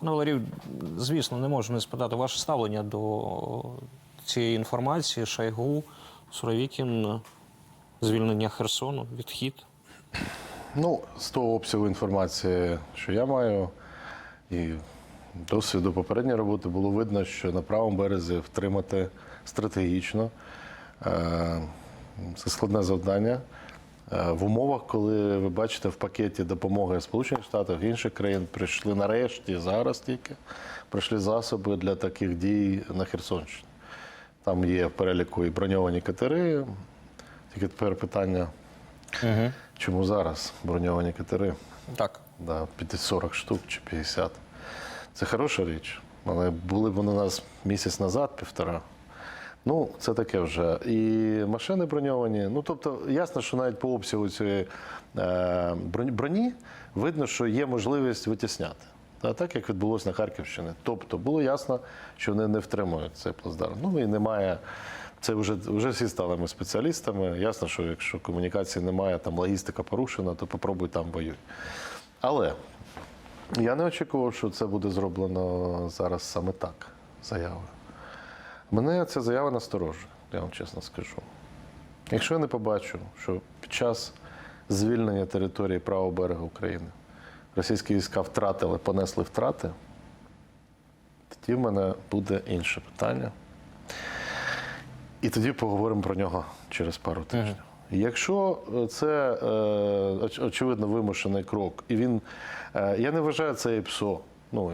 Пане Валерію, звісно, не можу не спитати ваше ставлення до цієї інформації. Шойгу, Суровікін, звільнення Херсону, відхід. Ну, з того обсягу інформації, що я маю, і досвіду попередньої роботи було видно, що на правому березі втримати стратегічно. Е, Це складне завдання. Е, В умовах, коли ви бачите в пакеті допомоги Сполучених Штатів інших країн, прийшли нарешті, зараз тільки прийшли засоби для таких дій на Херсонщині. Там є в переліку і броньовані катери. Тільки тепер питання, Угу. чому зараз броньовані катери? Так. Да, 40 штук чи 50. Це хороша річ. Але були б вони у нас місяць назад, півтора. Ну, це таке вже. І машини броньовані. Ну, тобто, ясно, що навіть по обсягу цієї е, броні- видно, що є можливість витісняти. Та, так як відбулося на Харківщині. Тобто було ясно, що вони не втримують цей плацдарм. Ну і немає. Це вже, вже всі стали ми спеціалістами. Ясно, що якщо комунікації немає, там логістика порушена, то попробуй там воюй. Але я не очікував, що це буде зроблено зараз саме так, заява. Мене ця заява насторожує, я вам чесно скажу. Якщо я не побачу, що під час звільнення території правого берега України російські війська втратили, понесли втрати, тоді в мене буде інше питання. І тоді поговоримо про нього через пару тижнів. Якщо е, це е, очевидно вимушений крок, і він е, я не вважаю це ІПСО, ну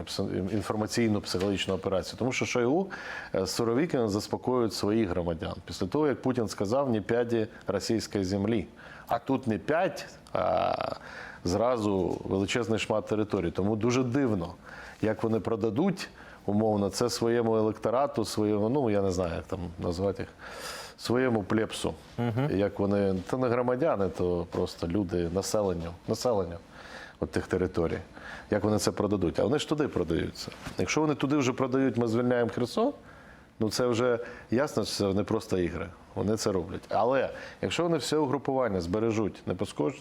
інформаційну психологічну операцію, тому що Шойгу е, з Суровікіна заспокоюють своїх громадян після того, як Путін сказав ні п'яді російської землі. А тут не п'ять, а зразу величезний шмат території. Тому дуже дивно, як вони продадуть умовно це своєму електорату, своєму, ну я не знаю, як там назвати їх, своєму плепсу. Як вони, це не громадяни, то просто люди, населення, населення от тих територій. Як вони це продадуть? А вони ж туди продаються. Якщо вони туди вже продають, ми звільняємо Херсон. Ну це вже ясно, що це не просто ігри. Вони це роблять. Але якщо вони все угрупування збережуть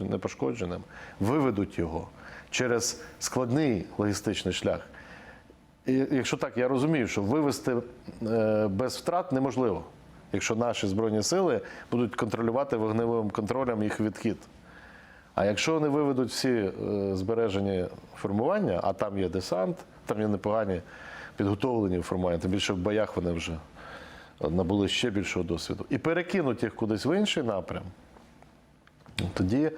непошкодженим, виведуть його через складний логістичний шлях. І якщо так, я розумію, що вивести е, без втрат неможливо, якщо наші збройні сили будуть контролювати вогневим контролем їх відхід. А якщо вони виведуть всі е, збережені формування, а там є десант, там є непогані підготовлені формування, тим більше в боях вони вже набули ще більшого досвіду, і перекинуть їх кудись в інший напрям, ну, тоді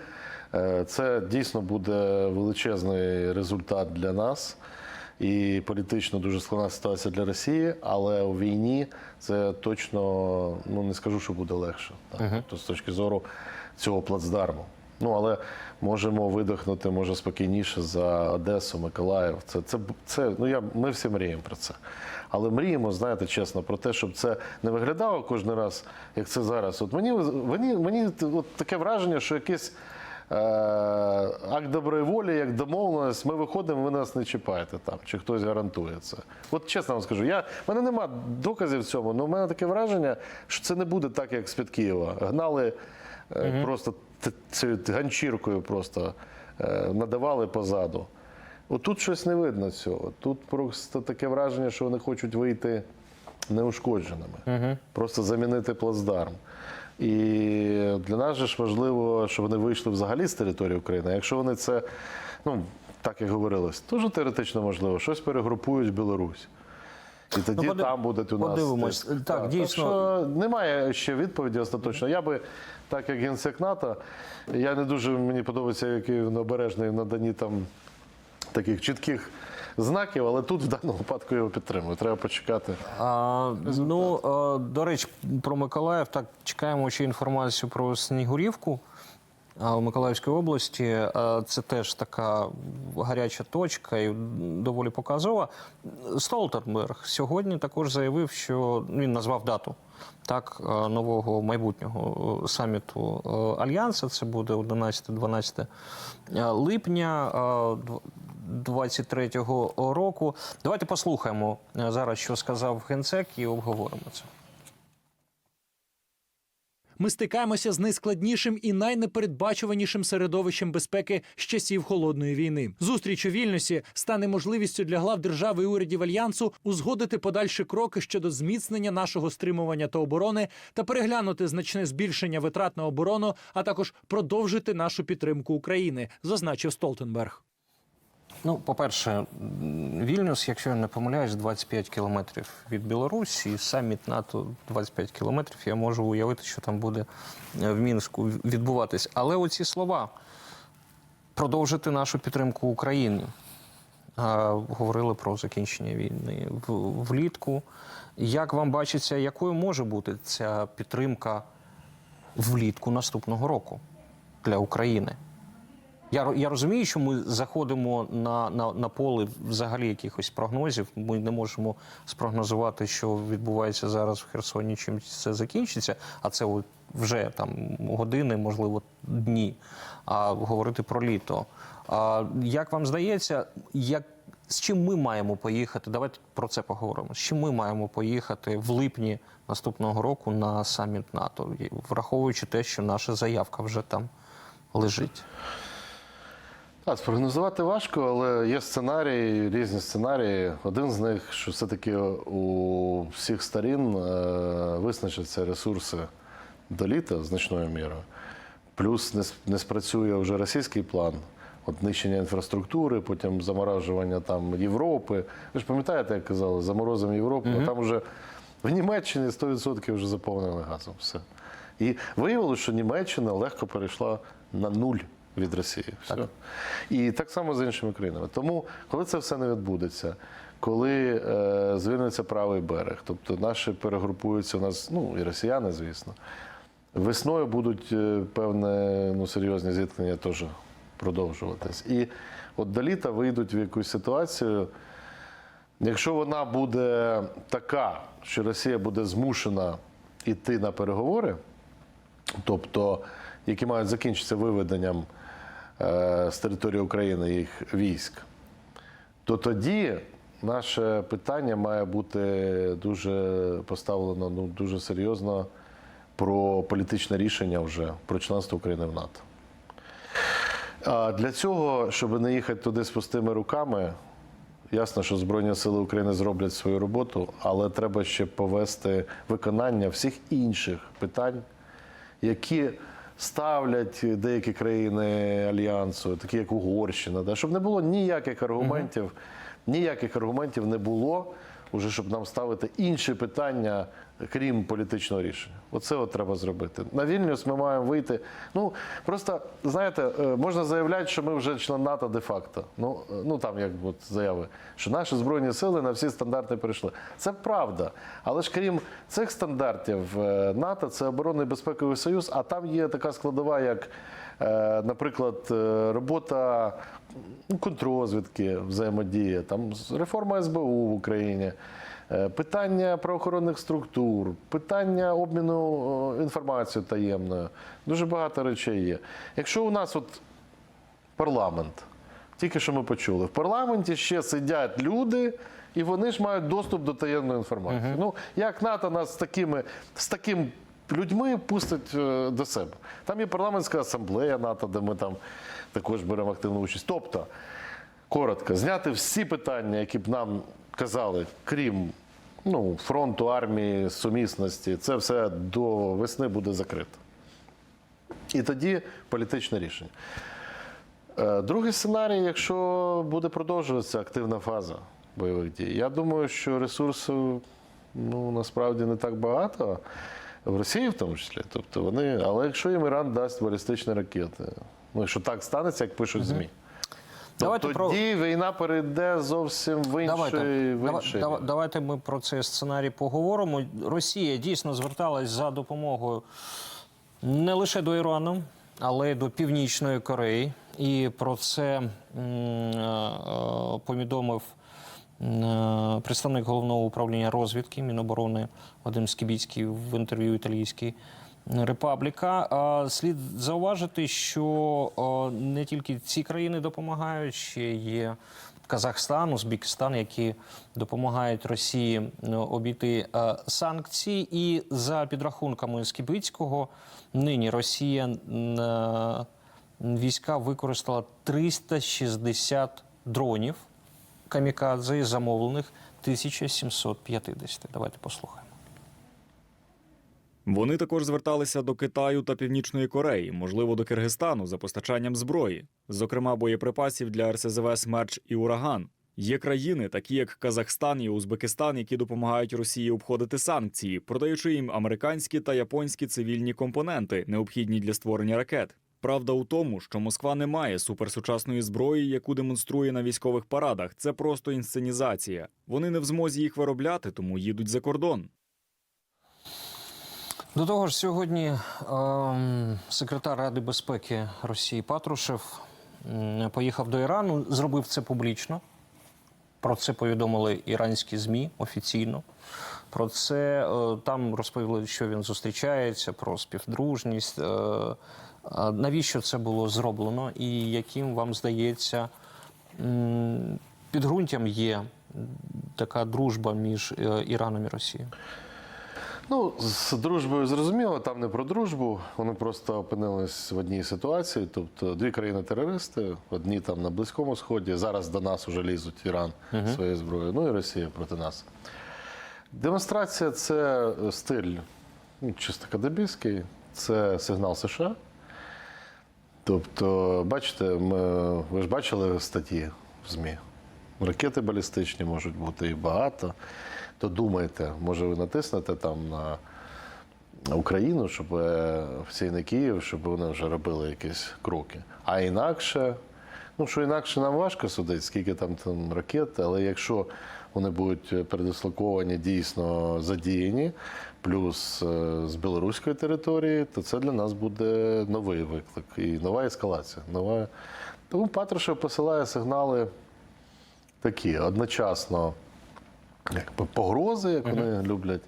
е, це дійсно буде величезний результат для нас. І політично дуже складна ситуація для Росії, але у війні це точно ну не скажу, що буде легше. Так? Тобто з точки зору цього плацдарму. Ну але можемо видихнути, може спокійніше за Одесу, Миколаїв. Це це, це ну я ми всі мріємо про це. Але мріємо, знаєте, чесно, про те, щоб це не виглядало кожен раз, як це зараз. От мені мені, мені от таке враження, що якийсь е, акт доброї волі, як домовленість, ми виходимо, ви нас не чіпаєте там, чи хтось гарантує це. От чесно вам скажу, я, в мене нема доказів в цьому, але в мене таке враження, що це не буде так, як з-під Києва. Гнали е, просто т- цією ганчіркою, просто е, надавали позаду. Отут щось не видно цього. Тут просто таке враження, що вони хочуть вийти неушкодженими, просто замінити плацдарм. І для нас же ж важливо, щоб вони вийшли взагалі з території України. Якщо вони це, ну так як говорилось, теж теоретично можливо, щось перегрупують в Білорусь. І тоді Ну, там будуть у нас. подивимось. теж- Так, дійсно. що немає ще відповіді остаточно. Я би, так як генсек НАТО, я не дуже мені подобається, який він обережний в наданні там таких чітких знаків, але тут в даному випадку його підтримую. Треба почекати. А, ну, а, до речі, про Миколаїв. Так, чекаємо ще інформацію про Снігурівку в Миколаївській області. Це теж така гаряча точка і доволі показова. Столтерберг сьогодні також заявив, що він назвав дату. Так, нового майбутнього е, саміту е, Альянсу. Це буде 11-12 липня. а, 23-го року. Давайте послухаємо е, зараз, що сказав генсек, і обговоримо це. Ми стикаємося з найскладнішим і найнепередбачуванішим середовищем безпеки з часів холодної війни. Зустріч у Вільнюсі стане можливістю для глав держави і урядів альянсу узгодити подальші кроки щодо зміцнення нашого стримування та оборони та переглянути значне збільшення витрат на оборону, а також продовжити нашу підтримку України, зазначив Столтенберг. Ну, по-перше, Вільнюс, якщо я не помиляюсь, 25 кілометрів від Білорусі, саміт НАТО 25 кілометрів. Я можу уявити, що там буде е, в Мінську відбуватись. Але оці слова продовжити нашу підтримку України. Говорили про закінчення війни влітку. Як вам бачиться, якою може бути ця підтримка влітку наступного року для України? Я, я розумію, що ми заходимо на, на, на поле взагалі якихось прогнозів. Ми не можемо спрогнозувати, що відбувається зараз в Херсоні, чим це закінчиться, а це вже там години, можливо, дні. А говорити про літо. А, як вам здається, як, з чим ми маємо поїхати? Давайте про це поговоримо. З чим ми маємо поїхати в липні наступного року на саміт НАТО, враховуючи те, що наша заявка вже там лежить. Так, спрогнозувати важко, але є сценарії, різні сценарії. Один з них, що все-таки у всіх сторін е, визначаться ресурси до літа значною мірою. Плюс не, спрацює вже російський план. От нищення інфраструктури, потім заморажування там Європи. Ви ж пам'ятаєте, як казали, заморозимо Європу, а там вже в Німеччині 100% вже заповнили газом. Все. І виявилося, що Німеччина легко перейшла на нуль від Росії. Все. І так само з іншими країнами. Тому, коли це все не відбудеться, коли е, звільниться правий берег, тобто наші перегрупуються у нас, ну і росіяни, звісно. Весною будуть е, певне ну, серйозні зіткнення теж продовжуватись. І от до літа вийдуть в якусь ситуацію, якщо вона буде така, що Росія буде змушена йти на переговори, тобто які мають закінчитися виведенням з території України їх військ, то тоді наше питання має бути дуже поставлено ну, дуже серйозно про політичне рішення вже про членство України в НАТО. А для цього, щоб не їхати туди з пустими руками, ясно, що Збройні Сили України зроблять свою роботу, але треба ще повести виконання всіх інших питань, які ставлять деякі країни альянсу, такі як Угорщина, да, щоб не було ніяких аргументів, ніяких аргументів не було, уже щоб нам ставити інші питання, крім політичного рішення. Оце от треба зробити. На Вільнюс ми маємо вийти. Ну просто знаєте, е, можна заявляти, що ми вже член НАТО де-факто. Ну, е, ну там як от заяви, що наші збройні сили на всі стандарти перейшли. Це правда. Але ж крім цих стандартів, е, НАТО це оборонний безпековий союз, а там є така складова, як, наприклад, робота контррозвідки, взаємодія, там реформа СБУ в Україні. Е, Питання правоохоронних структур, питання обміну е, інформацією таємною. Дуже багато речей є. Якщо у нас от парламент, тільки що ми почули, в парламенті ще сидять люди, і вони ж мають доступ до таємної інформації. Ну, як НАТО нас з такими, з таким людьми пустить е, до себе? Там є парламентська асамблея НАТО, де ми там також беремо активну участь. Тобто, коротко, зняти всі питання, які б нам казали, крім ну, фронту, армії, сумісності, це все до весни буде закрито. І тоді політичне рішення. Е, Другий сценарій, якщо буде продовжуватися активна фаза бойових дій, я думаю, що ресурсів ну, насправді не так багато. В Росії в тому числі. Тобто вони, але якщо їм Іран дасть балістичні ракети, ну якщо так станеться, як пишуть ЗМІ, Давайте про- тоді війна перейде зовсім в інший, Давайте, в інший. дава- давайте ми про цей сценарій поговоримо. Росія дійсно зверталась за допомогою не лише до Ірану, але й до Північної Кореї. І про це м, е, е, повідомив м, представник головного управління розвідки Міноборони Вадим Скібіцький в інтерв'ю італійській Репабліка. Слід зауважити, що е, не тільки ці країни допомагають, ще є Казахстан, Узбекистан, які допомагають Росії е, обійти е, санкції. І за підрахунками Скібицького, нині Росія е, війська використала 360 дронів камікадзе, замовлених 1750. Давайте послухаємо. Вони також зверталися до Китаю та Північної Кореї, можливо, до Киргизстану за постачанням зброї, зокрема боєприпасів для РСЗВ «Смерч» і Ураган. Є країни, такі як Казахстан і Узбекистан, які допомагають Росії обходити санкції, продаючи їм американські та японські цивільні компоненти, необхідні для створення ракет. Правда у тому, що Москва не має суперсучасної зброї, яку демонструє на військових парадах. Це просто інсценізація. Вони не в змозі їх виробляти, тому їдуть за кордон. До того ж, сьогодні ем, секретар Ради безпеки Росії Патрушев поїхав до Ірану, зробив це публічно. Про це повідомили іранські ЗМІ офіційно. Про це е, там розповіли, що він зустрічається, про співдружність. Е, навіщо це було зроблено, і яким вам здається підґрунтям є така дружба між е, Іраном і Росією? Ну, з дружбою зрозуміло, там не про дружбу. Вони просто опинились в одній ситуації. Тобто дві країни-терористи, одні там на Близькому Сході, зараз до нас вже лізуть Іран своєю зброєю, ну і Росія проти нас. Демонстрація це стиль ну, чисто кадебійський, це сигнал США. Тобто, бачите, ми, ви ж бачили статті в ЗМІ. Ракети балістичні можуть бути і багато. То думайте, може ви натиснете там на Україну, щоб е, всі не Київ, щоб вони вже робили якісь кроки. А інакше, ну що інакше нам важко судити, скільки там, там ракет, але якщо вони будуть передислоковані, дійсно задіяні, плюс е, з білоруської території, то це для нас буде новий виклик і нова ескалація. Нова... Тому Патрушев посилає сигнали такі одночасно якби погрози, як вони люблять.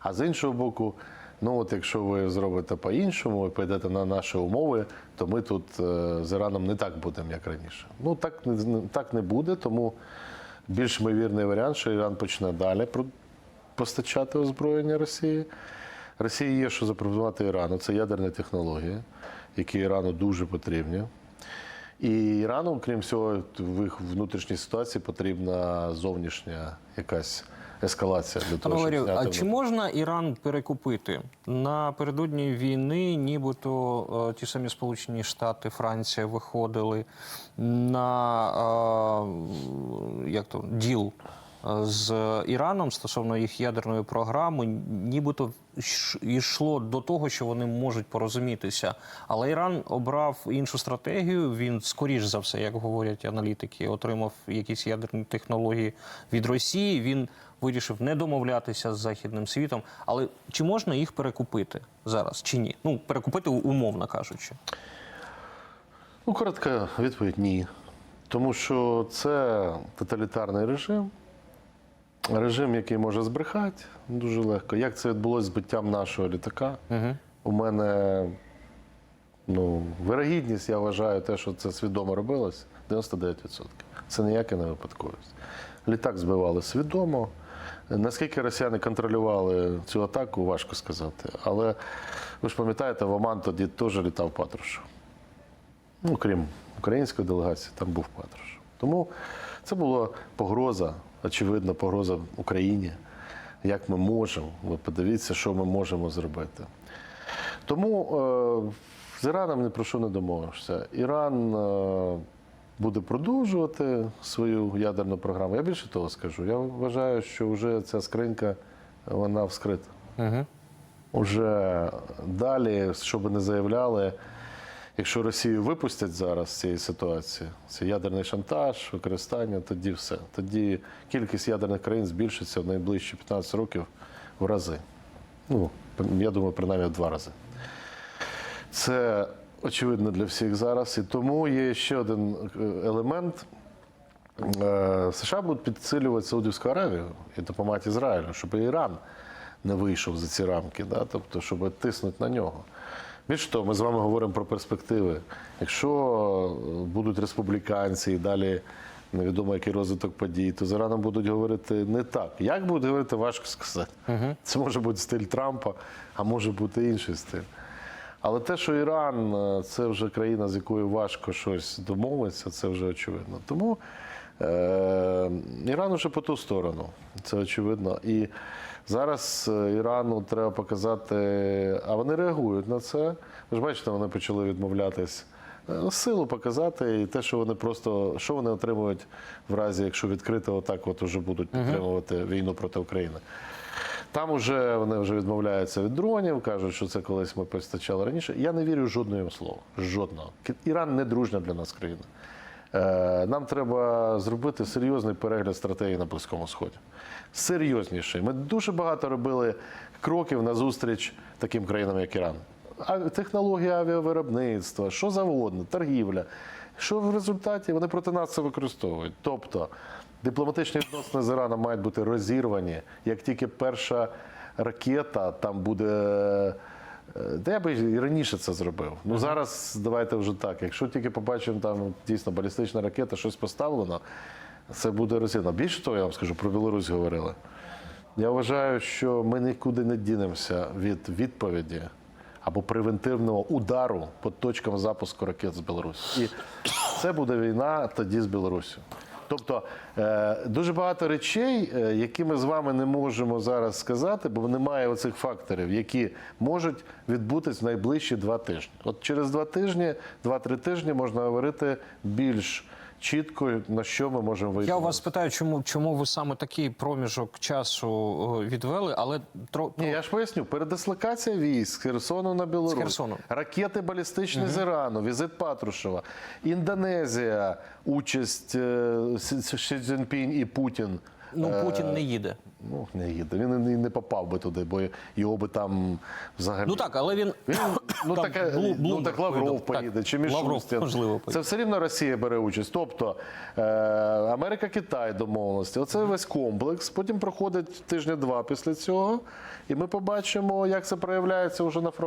А з іншого боку, ну от якщо ви зробите по-іншому, ви підете на наші умови, то ми тут е, з Іраном не так будемо, як раніше. Ну так так не буде, тому більш ймовірний варіант, що Іран почне далі постачати озброєння Росії. Росії є що запропонувати Ірану. Це ядерні технології, які Ірану дуже потрібні. І Ірану, крім всього, в їх внутрішній ситуації потрібна зовнішня якась ескалація для того, Пане щоб зняти а чи можна Іран перекупити напередодні війни? Нібито е, ті самі Сполучені Штати, Франція виходили на е, як то діл з Іраном стосовно їх ядерної програми, нібито йшло до того, що вони можуть порозумітися. Але Іран обрав іншу стратегію. Він скоріш за все, як говорять аналітики, отримав якісь ядерні технології від Росії. Він вирішив не домовлятися з західним світом. Але чи можна їх перекупити зараз, чи ні? Ну перекупити умовно кажучи. Ну, коротка відповідь ні. Тому що це тоталітарний режим, режим, який може збрехати дуже легко. Як це відбулося з збиттям нашого літака? Угу. У мене ну, вирогідність, я вважаю, те, що це свідомо робилось, 99%. Це ніяка не випадковість. Літак збивали свідомо. Наскільки росіяни контролювали цю атаку, важко сказати. Але ви ж пам'ятаєте, в Оман тоді теж літав Патрушев. Ну, крім української делегації, там був Патрушев. Тому це була погроза, очевидно, погроза Україні. Як ми можемо, ви подивіться, що ми можемо зробити. Тому е, з Іраном ні про що не домовишся. Іран е, буде продовжувати свою ядерну програму. Я більше того скажу. Я вважаю, що вже ця скринька вона вскрита. Угу. Уже далі, що би не заявляли, якщо Росію випустять зараз з цієї ситуації, це ядерний шантаж, використання, тоді все. Тоді кількість ядерних країн збільшиться в найближчі 15 років в рази. Ну, я думаю, принаймні в два рази. Це очевидно для всіх зараз. І тому є ще один е, елемент. Е, США будуть підсилювати Саудівську Аравію і допомагати Ізраїлю, щоб Іран не вийшов за ці рамки, да? тобто, щоб тиснути на нього. Більше того, ми з вами говоримо про перспективи. Якщо е, будуть республіканці і далі невідомо який розвиток подій, то з Іраном будуть говорити не так. Як будуть говорити, важко сказати. Це може бути стиль Трампа, а може бути інший стиль. Але те, що Іран е, це вже країна, з якою важко щось домовитися, це вже очевидно. Тому Іран вже по ту сторону, це очевидно. І зараз е, Ірану треба показати, а вони реагують на це. Ви ж бачите, вони почали відмовлятись. Е, Силу показати і те, що вони просто що вони отримують в разі, якщо відкрито отак, от уже будуть підтримувати війну проти України. Там вже вони вже відмовляються від дронів, кажуть, що це колись ми постачали раніше. Я не вірю жодного їм слова. Жодного. Іран не дружня для нас країна. Е, Нам треба зробити серйозний перегляд стратегії на Близькому Сході. Серйозніший. Ми дуже багато робили кроків назустріч таким країнам, як Іран. Технології авіавиробництва, що завгодно, торгівля. Що в результаті вони проти нас це використовують? Тобто дипломатичні відносини з Іраном мають бути розірвані, як тільки перша ракета там буде. Та я би і раніше це зробив. Ну зараз давайте вже так. Якщо тільки побачимо там дійсно балістична ракета, щось поставлено, це буде розірвано. Більше того, я вам скажу, про Білорусь говорили. Я вважаю, що ми нікуди не дінемося від відповіді або превентивного удару по точкам запуску ракет з Білорусі. І це буде війна тоді з Білорусі. Тобто е, дуже багато речей, е, які ми з вами не можемо зараз сказати, бо немає оцих факторів, які можуть відбутись в найближчі два тижні. От через два тижні, два-три тижні можна говорити більш чітко, на що ми можемо вийти. Я у вас питаю, чому, чому ви саме такий проміжок часу е, відвели, але тро, Ні, я ж поясню, передислокація військ з Херсону на Білорусь, З Херсону. ракети балістичні з Ірану, візит Патрушева, Індонезія, участь е, Сі- Сі Цзіньпінь і Путін. Ну, Путін не їде. Ну, не їде. Він і не попав би туди, бо його би там взагалі. Ну так, але він Він, ну, Там таке, Блу- ну так Лавров повідомив. Так, поїде, чи Лавров, можливо, поїде. Це все рівно Росія бере участь. Тобто е, Америка-Китай домовленості. Оце весь комплекс. Потім проходить тижня два після цього, і ми побачимо, як це проявляється вже на фронті.